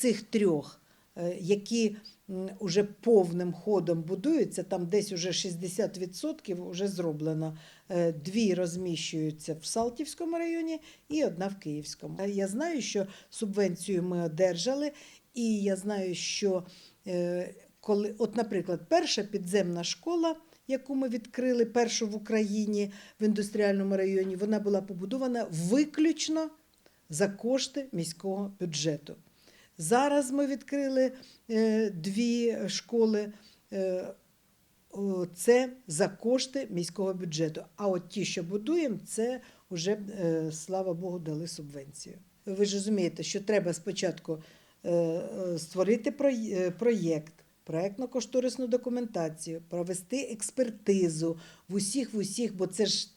цих трьох, е, які м, уже повним ходом будуються, там десь уже 60% вже зроблено. Е, Дві розміщуються в Салтівському районі і одна в Київському. Е, Я знаю, що субвенцію ми одержали, і я знаю, що коли, от, наприклад, перша підземна школа, яку ми відкрили, першу в Україні в індустріальному районі, вона була побудована виключно за кошти міського бюджету. Зараз ми відкрили е, дві школи. Е, це за кошти міського бюджету. А от ті, що будуємо, це вже, е, слава Богу, дали субвенцію. Ви ж розумієте, що треба спочатку створити проєкт, проєктно-кошторисну документацію, провести експертизу в усіх, в усіх, бо це ж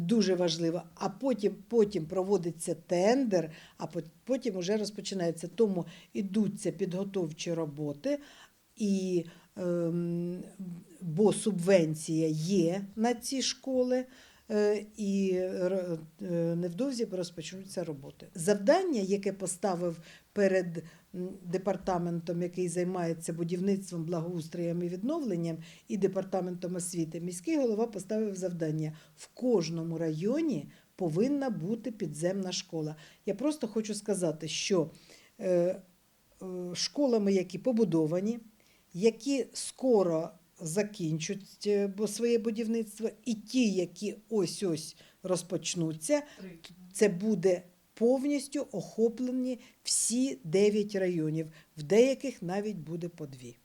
дуже важливо. А потім, потім проводиться тендер, а потім вже розпочинається. Тому ідуться підготовчі роботи. І ем, бо субвенція є на ці школи, і е, невдовзі розпочнуться роботи. Завдання, яке поставив перед департаментом, який займається будівництвом, благоустроєм і відновленням, і департаментом освіти, міський голова поставив завдання в кожному районі повинна бути підземна школа. Я просто хочу сказати, що е, е, школами, які побудовані, які скоро закінчать е, бо своє будівництво, і ті, які ось ось розпочнуться, це буде повністю охоплені всі 9 районів, в деяких навіть буде по дві.